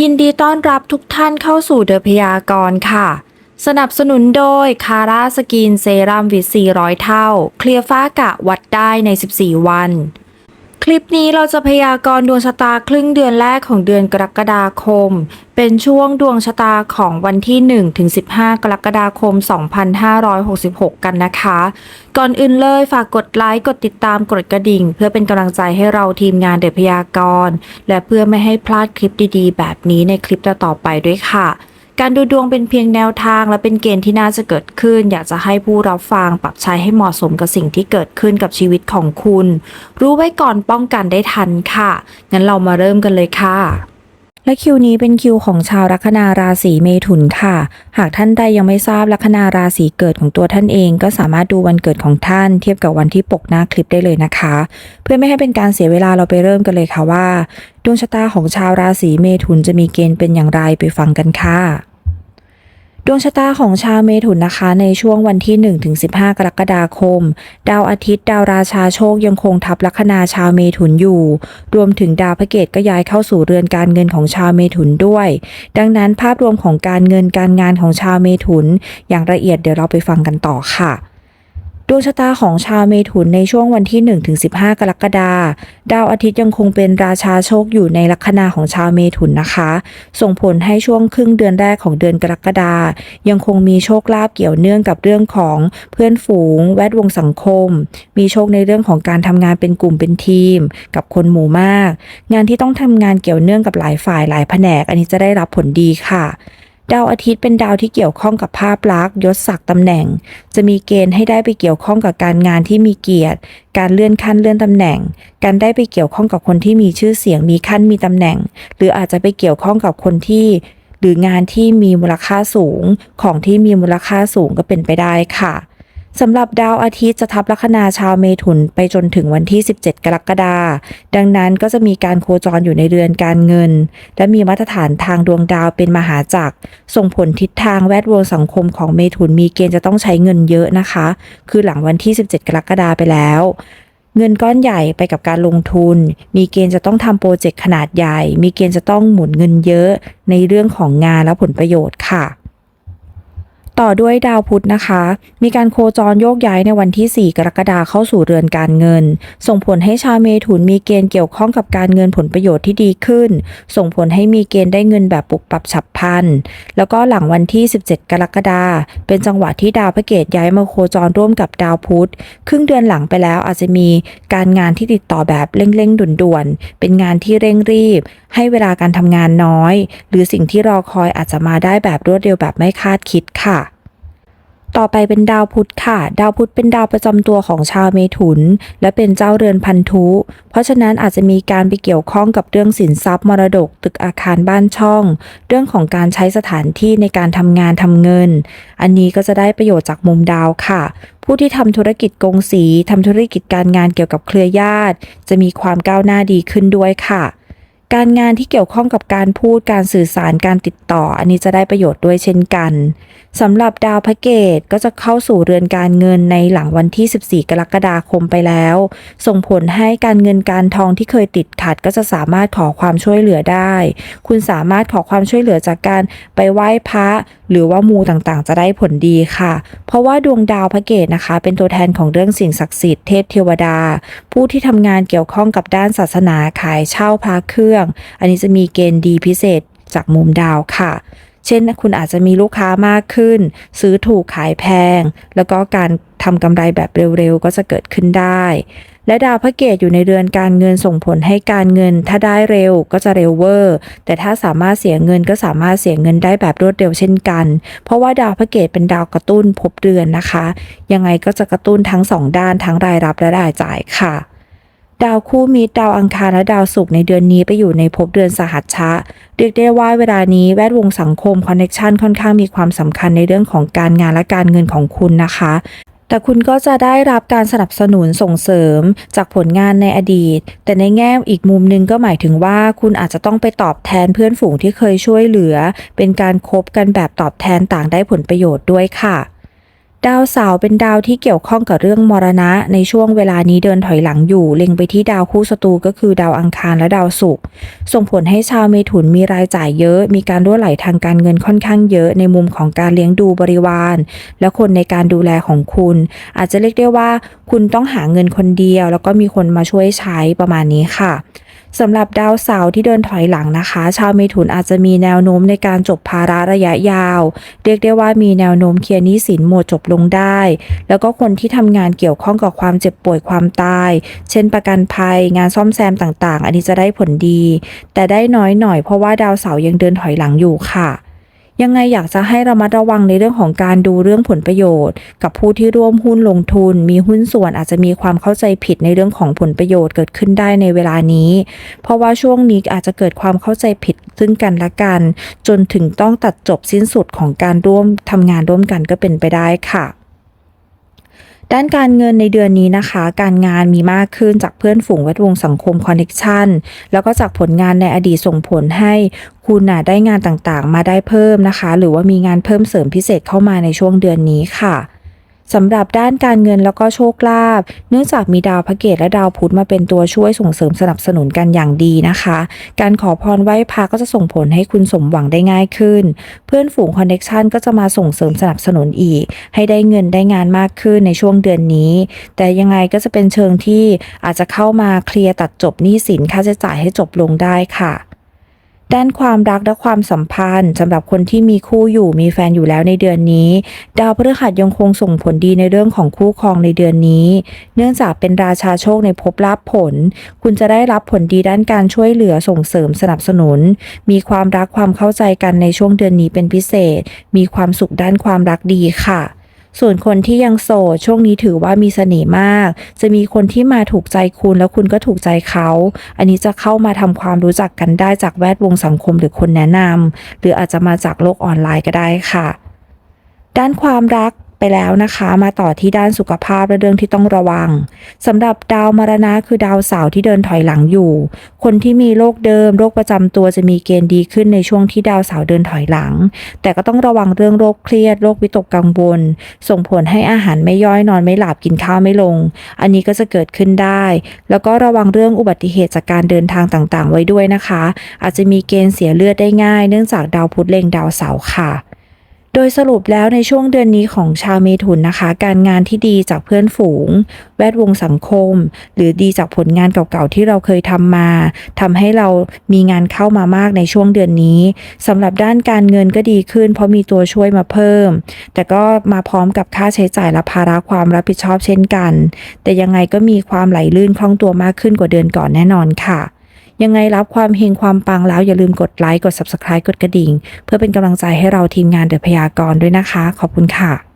ยินดีต้อนรับทุกท่านเข้าสู่เดอะพยากรณ์ค่ะ สนับสนุนโดยคาราสกินเซรั่มวิต400 เท่า เคลียร์ฟ้ากะวัดได้ใน 14 วัน คลิปนี้เราจะพยากรณ์ดวงชะตาครึ่งเดือนแรกของเดือนกรกฎาคม เป็นช่วงดวงชะตาของวันที่ 1 ถึง 15 กรกฎาคม 2566 กันนะคะ ก่อนอื่นเลยฝากกดไลค์ กดติดตาม กดกระดิ่ง เพื่อเป็นกำลังใจให้เราทีมงานเดอะพยากรณ์ และเพื่อไม่ให้พลาดคลิปดีๆ แบบนี้ในคลิปต่อๆไปด้วยค่ะ การดูดวงเป็นเพียงแนวทางและเป็นเกณฑ์ที่น่าจะเกิดขึ้น อยากจะให้ผู้รับฟังปรับใช้ให้เหมาะสมกับสิ่งที่เกิดขึ้นกับชีวิตของคุณ รู้ไว้ก่อนป้องกันได้ทันค่ะ งั้นเรามาเริ่มกันเลยค่ะและคิวนี้เป็นคิวของชาวลัคนาราศีเมถุนค่ะ หากท่านใดยังไม่ทราบลัคนาราศีเกิดของตัวท่านเอง ก็สามารถดูวันเกิดของท่านเทียบกับวันที่ปกหน้าคลิปได้เลยนะคะ เพื่อไม่ให้เป็นการเสียเวลาเราไปเริ่มกันเลยค่ะว่า ดวงชะตาของชาวราศีเมถุนจะมีเกณฑ์เป็นอย่างไรไปฟังกันค่ะ ดวงชะตาของชาวเมถุนนะคะในช่วงวันที่ 1-15 กรกฎาคม ดาวอาทิตย์ ดาวราชาโชคยังคงทับลัคนาชาวเมถุนอยู่ รวมถึงดาวพระเกตก็ย้ายเข้าสู่เรือนการเงินของชาวเมถุนด้วย ดังนั้นภาพรวมของการเงินการงานของชาวเมถุน อย่างละเอียดเดี๋ยวเราไปฟังกันต่อค่ะ ดวงชะตาของชาวเมถุนในช่วงวันที่ 1-15 กรกฎาคมดาวอาทิตย์ยังคงเป็นราชาโชคอยู่ในลัคนาของชาวเมถุนนะคะ ส่งผลให้ช่วงครึ่งเดือนแรกของเดือนกรกฎาคมยังคงมีโชคลาภเกี่ยวเนื่องกับเรื่องของเพื่อนฝูง แวดวงสังคม มีโชคในเรื่องของการทำงานเป็นกลุ่มเป็นทีม กับคนหมู่มาก งานที่ต้องทำงานเกี่ยวเนื่องกับหลายฝ่ายหลายแผนก อันนี้จะได้รับผลดีค่ะ ดาวอาทิตย์เป็นดาวที่เกี่ยวข้องกับภาพลักษณ์ยศศักดิ์ตำแหน่ง จะมีเกณฑ์ให้ได้ไปเกี่ยวข้องกับการงานที่มีเกียรติ การเลื่อนขั้นเลื่อนตำแหน่ง การได้ไปเกี่ยวข้องกับคนที่มีชื่อเสียงมีขั้นมีตำแหน่ง หรืออาจจะไปเกี่ยวข้องกับคนที่ หรืองานที่มีมูลค่าสูงของที่มีมูลค่าสูงก็เป็นไปได้ค่ะ สำหรับดาวอาทิตย์จะทับลัคนาชาวเมถุนไปจนถึงวันที่ 17 กรกฎาคม ดังนั้นก็จะมีการโคจรอยู่ในเรือนการเงิน และมีมาตรฐานทางดวงดาวเป็นมหาจักร ส่งผลทิศทางแวดวงสังคมของเมถุนมีเกณฑ์จะต้องใช้เงินเยอะนะคะ คือหลังวันที่ 17 กรกฎาคมไปแล้วเงินก้อนใหญ่ไปกับการลงทุน มีเกณฑ์จะต้องทำโปรเจกต์ขนาดใหญ่ มีเกณฑ์จะต้องหมุนเงินเยอะในเรื่องของงานและผลประโยชน์ค่ะ ต่อด้วยดาวพุธนะคะ มีการโคจรโยกย้ายในวันที่ 4 กรกฎาคมเข้าสู่เรือนการเงิน ส่งผลให้ชาวเมถุนมีเกณฑ์เกี่ยวข้องกับการเงินผลประโยชน์ที่ดีขึ้น ส่งผลให้มีเกณฑ์ได้เงินแบบปุบปับฉับพลัน แล้วก็หลังวันที่ 17 กรกฎาคมเป็นจังหวะที่ดาวพระเกตย้ายมาโคจรร่วมกับดาวพุธ ครึ่งเดือนหลังไปแล้วอาจจะมีการงานที่ติดต่อแบบเร่งๆด่วนๆ เป็นงานที่เร่งรีบ ให้เวลาการทำงานน้อย หรือสิ่งที่รอคอยอาจจะมาได้แบบรวดเร็วแบบไม่คาดคิดค่ะ ต่อไปเป็นดาวพุธค่ะ ดาวพุธเป็นดาวประจำตัวของชาวเมถุน และเป็นเจ้าเรือนพันธุ เพราะฉะนั้นอาจจะมีการไปเกี่ยวข้องกับเรื่องสินทรัพย์มรดก ตึกอาคารบ้านช่อง เรื่องของการใช้สถานที่ในการทำงานทำเงิน อันนี้ก็จะได้ประโยชน์จากมุมดาวค่ะ ผู้ที่ทำธุรกิจกงสีทำธุรกิจการงานเกี่ยวกับเครือญาติ จะมีความก้าวหน้าดีขึ้นด้วยค่ะ การงานที่เกี่ยวข้องกับการพูดการสื่อสารการติดต่อ อันนี้จะได้ประโยชน์ด้วยเช่นกันสำหรับดาวพระเกตก็จะเข้าสู่เรือนการเงินในหลังวันที่ 14 กรกฎาคมไปแล้ว ส่งผลให้การเงินการทองที่เคยติดขัดก็จะสามารถขอความช่วยเหลือได้ คุณสามารถขอความช่วยเหลือจากการไปไหว้พระ หรือว่ามูต่างๆ จะได้ผลดีค่ะ เพราะว่าดวงดาวพระเกตนะคะ เป็นตัวแทนของเรื่องสิ่งศักดิ์สิทธิ์เทพเทวดา ผู้ที่ทำงานเกี่ยวข้องกับด้านศาสนาขายเช่าพระเครื่อง อันนี้จะมีเกณฑ์ดีพิเศษจากมุมดาวค่ะเช่น คุณอาจจะมีลูกค้ามากขึ้น ซื้อถูกขายแพง แล้วก็การ ทำกำไรแบบเร็วๆ ก็จะเกิดขึ้นได้ และดาวพระเกตอยู่ในเรือนการเงินส่งผลให้การเงิน ถ้าได้เร็วก็จะเร็วเวอร์ แต่ถ้าสามารถเสียเงินก็สามารถเสียเงินได้แบบรวดเร็วเช่นกัน เพราะว่าดาวพระเกตเป็นดาวกระตุ้นภพเรือนนะคะ ยังไงก็จะกระตุ้นทั้งสองด้านทั้งรายรับและรายจ่ายค่ะดาวคู่มีดาวอังคารและดาวศุกร์ในเดือนนี้ไปอยู่ในภพเดือนสหัชชะ เรียกได้ว่าเวลานี้แวดวงสังคมคอนเน็ชันค่อนข้างมีความสำคัญในเรื่องของการงานและการเงินของคุณนะคะ แต่คุณก็จะได้รับการสนับสนุนส่งเสริมจากผลงานในอดีต แต่ในแง่อีกมุมหนึงก็หมายถึงว่าคุณอาจจะต้องไปตอบแทนเพื่อนฝูงที่เคยช่วยเหลือ เป็นการคบกันแบบตอบแทนต่างได้ผลประโยชน์ด้วยค่ะ ดาวเสาร์เป็นดาวที่เกี่ยวข้องกับเรื่องมรณะ ในช่วงเวลานี้เดินถอยหลังอยู่ เล็งไปที่ดาวคู่ศัตรูก็คือดาวอังคารและดาวศุกร์ส่งผลให้ชาวเมถุนมีรายจ่ายเยอะ มีการรั่วไหลทางการเงินค่อนข้างเยอะ ในมุมของการเลี้ยงดูบริวาร และคนในการดูแลของคุณ อาจจะเรียกได้ว่า คุณต้องหาเงินคนเดียว แล้วก็มีคนมาช่วยใช้ประมาณนี้ค่ะ สำหรับดาวเสาร์ที่เดินถอยหลังนะคะ ชาวเมถุนอาจจะมีแนวโน้มในการจบภาระระยะยาว เรียกได้ว่ามีแนวโน้มเคลียร์หนี้สินหมดจบลงได้ แล้วก็คนที่ทำงานเกี่ยวข้องกับความเจ็บป่วยความตาย เช่นประกันภัย งานซ่อมแซมต่างๆ อันนี้จะได้ผลดี แต่ได้น้อยหน่อยเพราะว่าดาวเสาร์ยังเดินถอยหลังอยู่ค่ะ ยังไงอยากจะให้ระมัดระวังในเรื่องของการดูเรื่องผลประโยชน์ กับผู้ที่ร่วมหุ้นลงทุน มีหุ้นส่วนอาจจะมีความเข้าใจผิดในเรื่องของผลประโยชน์เกิดขึ้นได้ในเวลานี้ เพราะว่าช่วงนี้อาจจะเกิดความเข้าใจผิดซึ่งกันและกัน จนถึงต้องตัดจบสิ้นสุดของการร่วมทำงานร่วมกันก็เป็นไปได้ค่ะ ด้านการเงินในเดือนนี้นะคะ การงานมีมากขึ้นจากเพื่อนฝูงแวดวงสังคมคอนเน็ชันแล้วก็จากผลงานในอดีตส่งผลให้คุณน่ะได้งานต่างๆ มาได้เพิ่มนะคะ หรือว่ามีงานเพิ่มเสริมพิเศษเข้ามาในช่วงเดือนนี้ค่ะ สำหรับด้านการเงินแล้วก็โชคลาภเนื่องจากมีดาวพระเกตและดาวพุธมาเป็นตัวช่วยส่งเสริมสนับสนุนกันอย่างดีนะคะ การขอพรไหว้พระก็จะส่งผลให้คุณสมหวังได้ง่ายขึ้น เพื่อนฝูงคอนเน็ชันก็จะมาส่งเสริมสนับสนุนอีก ให้ได้เงินได้งานมากขึ้นในช่วงเดือนนี้ แต่ยังไงก็จะเป็นเชิงที่อาจจะเข้ามาเคลียร์ตัดจบหนี้สินค่าใช้จ่ายให้จบลงได้ค่ะ ด้านความรักและความสัมพันธ์สำหรับคนที่มีคู่อยู่มีแฟนอยู่แล้วในเดือนนี้ ดาวพฤหัสยังคงส่งผลดีในเรื่องของคู่ครองในเดือนนี้ เนื่องจากเป็นราชาโชคในภพลาภผล คุณจะได้รับผลดีด้านการช่วยเหลือส่งเสริมสนับสนุน มีความรักความเข้าใจกันในช่วงเดือนนี้เป็นพิเศษ มีความสุขด้านความรักดีค่ะ ส่วนคนที่ยังโสดช่วงนี้ถือว่ามีเสน่ห์มาก จะมีคนที่มาถูกใจคุณแล้วคุณก็ถูกใจเขา อันนี้จะเข้ามาทำความรู้จักกันได้จากแวดวงสังคมหรือคนแนะนำหรืออาจจะมาจากโลกออนไลน์ก็ได้ค่ะ ด้านความรัก ไปแล้วนะคะ มาต่อที่ด้านสุขภาพและเรื่องที่ต้องระวังสำหรับดาวมรณะคือดาวเสาร์ที่เดินถอยหลังอยู่ คนที่มีโรคเดิมโรคประจำตัวจะมีเกณฑ์ดีขึ้นในช่วงที่ดาวเสาร์เดินถอยหลัง แต่ก็ต้องระวังเรื่องโรคเครียดโรควิตกกังวล ส่งผลให้อาหารไม่ย่อยนอนไม่หลับกินข้าวไม่ลง อันนี้ก็จะเกิดขึ้นได้ แล้วก็ระวังเรื่องอุบัติเหตุจากการเดินทางต่างๆ ไว้ด้วยนะคะ อาจจะมีเกณฑ์เสียเลือดได้ง่าย เนื่องจากดาวพุธเล็งดาวเสาร์ค่ะ โดยสรุปแล้วในช่วงเดือนนี้ของชาวเมถุนนะคะ การงานที่ดีจากเพื่อนฝูง แวดวงสังคม หรือดีจากผลงานเก่าๆที่เราเคยทำมา ทำให้เรามีงานเข้ามามากในช่วงเดือนนี้สำหรับด้านการเงินก็ดีขึ้น เพราะมีตัวช่วยมาเพิ่ม แต่ก็มาพร้อมกับค่าใช้จ่ายและภาระความรับผิดชอบเช่นกัน แต่ยังไงก็มีความไหลลื่นคล่องตัวมากขึ้นกว่าเดือนก่อนแน่นอนค่ะ ยังไงรับความเฮงความปังแล้วอย่าลืมกดไลค์กด Subscribe กดกระดิ่ง เพื่อเป็นกำลังใจให้เราทีมงานเดอะพยากรด้วยนะคะ ขอบคุณค่ะ